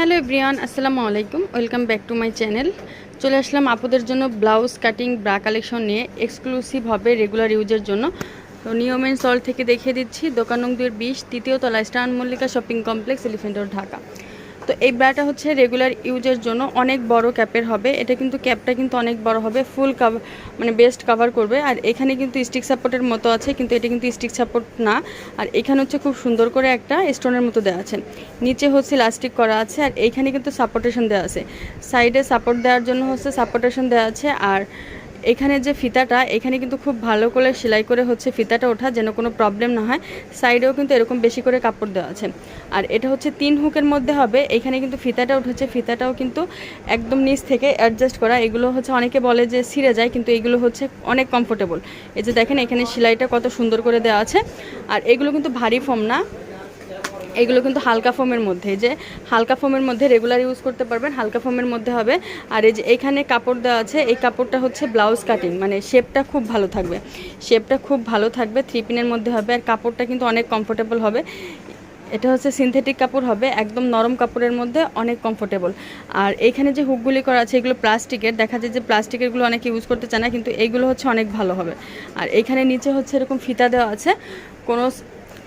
Hello ব্রিয়ান আসসালামু আলাইকুম। Welcome back to my channel. চলে আসলাম আপুদের জন্য ব্লাউজ কাটিং ব্রা কালেকশন নিয়ে এক্সক্লুসিভ হবে রেগুলার ইউজের জন্য। তো নিয়মেন সল থেকে দেখিয়ে দিচ্ছি, দোকান নং দুয়ের বিশ, তৃতীয় তলায় স্টান Mallika shopping complex elephant Dhaka. তো এই ব্রাটা হচ্ছে রেগুলার ইউজের জন্য অনেক বড় ক্যাপের হবে। এটা কিন্তু ক্যাপটা কিন্তু অনেক বড় হবে ফুল কাভার মানে বেস্ট কভার করবে। আর এখানে কিন্তু স্টিক সাপোর্টের মতো আছে, কিন্তু এটা কিন্তু স্টিক সাপোর্ট না। আর এখানে হচ্ছে খুব সুন্দর করে একটা স্টোনের মতো দেওয়া আছে। নিচে হচ্ছে লাস্টিক করা আছে, আর এইখানে কিন্তু সাপোর্টেশন দেওয়া আছে। সাইডে সাপোর্ট দেওয়ার জন্য হচ্ছে সাপোর্টেশন দেওয়া আছে, আর এখানে যে ফিতাটা, এখানে কিন্তু খুব ভালো করে সেলাই করে হচ্ছে ফিতাটা ওঠা যেন কোনো প্রবলেম না হয়। সাইডেও কিন্তু এরকম বেশি করে কাপড় দেওয়া আছে। আর এটা হচ্ছে তিন হুকের মধ্যে হবে। এখানে কিন্তু ফিতাটা উঠেছে। ফিতাটাও কিন্তু একদম নিচ থেকে অ্যাডজাস্ট করা। এগুলো হচ্ছে অনেকে বলে যে ছিঁড়ে যায়, কিন্তু এগুলো হচ্ছে অনেক কমফোর্টেবল এই যে দেখেন, এখানে সেলাইটা কত সুন্দর করে দেওয়া আছে। আর এগুলো কিন্তু ভারী ফোম না। এগুলো কিন্তু হালকা ফোমের মধ্যে যে হালকা ফোমের মধ্যে রেগুলার ইউজ করতে পারবেন, হালকা ফোমের মধ্যে হবে। আর এই যে এখানে কাপড় দেওয়া আছে, এই কাপড়টা হচ্ছে ব্লাউজ কাটিং মানে শেপটা খুব ভালো থাকবে। শেপটা খুব ভালো থাকবে থ্রি পিনের মধ্যে হবে, আর কাপড়টা কিন্তু অনেক কমফোর্টেবল হবে। এটা হচ্ছে সিনথেটিক কাপড় হবে, একদম নরম কাপড়ের মধ্যে অনেক কমফোর্টেবল আর এখানে যে হুকগুলি করা আছে, এগুলো প্লাস্টিকের, দেখা যায় যে প্লাস্টিকেরগুলো অনেকে ইউজ করতে চায় না, কিন্তু এইগুলো হচ্ছে অনেক ভালো হবে। আর এখানে নিচে হচ্ছে এরকম ফিতা দেওয়া আছে, কোনো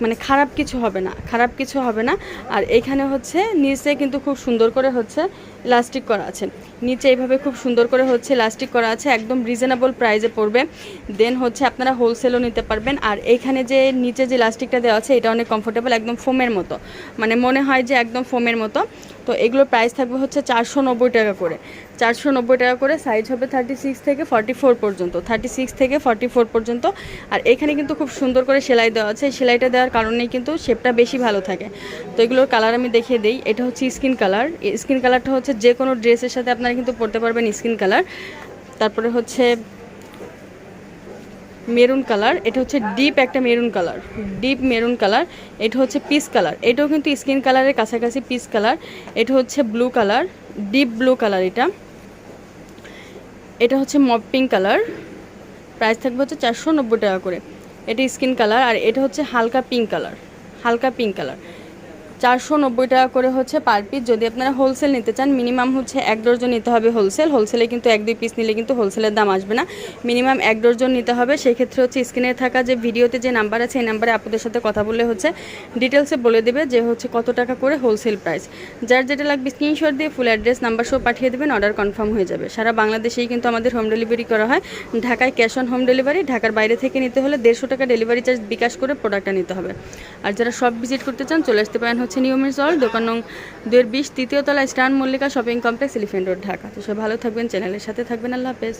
মানে খারাপ কিছু হবে না, খারাপ কিছু হবে না। আর এখানে হচ্ছে নিচে কিন্তু খুব সুন্দর করে হচ্ছে ইলাস্টিক করা আছে। নিচে এইভাবে খুব সুন্দর করে হচ্ছে ইলাস্টিক করা আছে, একদম রিজনেবল প্রাইসে পড়বে। দেন হচ্ছে আপনারা হোলসেলও নিতে পারবেন। আর এইখানে যে নিচে যে ইলাস্টিকটা দেওয়া আছে, এটা অনেক কমফোর্টেবল একদম ফোমের মতো। মানে মনে হয় যে একদম ফোমের মতো। তো এগুলোর প্রাইস থাকবে হচ্ছে চারশো নব্বই টাকা করে। চারশো নব্বই টাকা করে সাইজ হবে থার্টি সিক্স থেকে ফর্টি ফোর পর্যন্ত। থার্টি সিক্স থেকে ফর্টি ফোর পর্যন্ত। আর এখানে কিন্তু খুব সুন্দর করে সেলাই দেওয়া আছে। সেলাইটা দেওয়ার কারণেই কিন্তু শেপটা বেশি ভালো থাকে। তো এগুলোর কালার আমি দেখিয়ে দিই। এটা হচ্ছে স্কিন কালার স্কিন কালারটা হচ্ছে যে কোনো ড্রেসের সাথে আপনারা কিন্তু পরতে পারবেন স্কিন কালার তারপরে হচ্ছে মেরুন কালার এটা হচ্ছে ডিপ একটা maroon colour deep maroon colour এটা হচ্ছে পিস কালার এটাও কিন্তু স্কিন কালারের কাছাকাছি পিস কালার এটা হচ্ছে blue colour deep blue colour এটা। এটা হচ্ছে মপ পিঙ্ক কালার প্রাইস থাকবে হচ্ছে চারশো নব্বই টাকা করে। এটা স্কিন কালার আর এটা হচ্ছে হালকা পিঙ্ক কালার হালকা পিঙ্ক কালার। চারশো নব্বই টাকা করে হচ্ছে পার পিস যদি আপনারা হোলসেল নিতে চান মিনিমাম হচ্ছে এক ডর্জন নিতে হবে হোলসেল হোলসেলে কিন্তু এক দুই পিস নিলে কিন্তু হোলসেলের দাম আসবে না। মিনিমাম এক ডর্জন নিতে হবে। সেই ক্ষেত্রে হচ্ছে স্ক্রিনে থাকা যে ভিডিওতে যে নাম্বার আছে, এই নাম্বারে আপনাদের সাথে কথা বলে হচ্ছে ডিটেলসে বলে দেবে যে হচ্ছে কত টাকা করে হোলসেল প্রাইস যার যেটা লাগবে স্ক্রিনশট দিয়ে ফুল অ্যাড্রেস নাম্বার সহ পাঠিয়ে দেবেন অর্ডার কনফার্ম হয়ে যাবে। সারা বাংলাদেশেই কিন্তু আমাদের হোম ডেলিভারি করা হয়। ঢাকায় ক্যাশ অন হোম ডেলিভারি ঢাকার বাইরে থেকে নিতে হলে দেড়শো টাকা ডেলিভারি চার্জ বিকাশ করে প্রোডাক্টটা নিতে হবে। আর যারা সব ভিজিট করতে চান, চলে আসতে পারেন নিয়মের জল দোকান নং দুয়ের বিশ, তৃতীয় তলা স্টান Mallika shopping complex Elephant Road, Dhaka. তো সব ভালো থাকবেন, চ্যানেলের সাথে থাকবেন, আল্লাহ হাফেজ।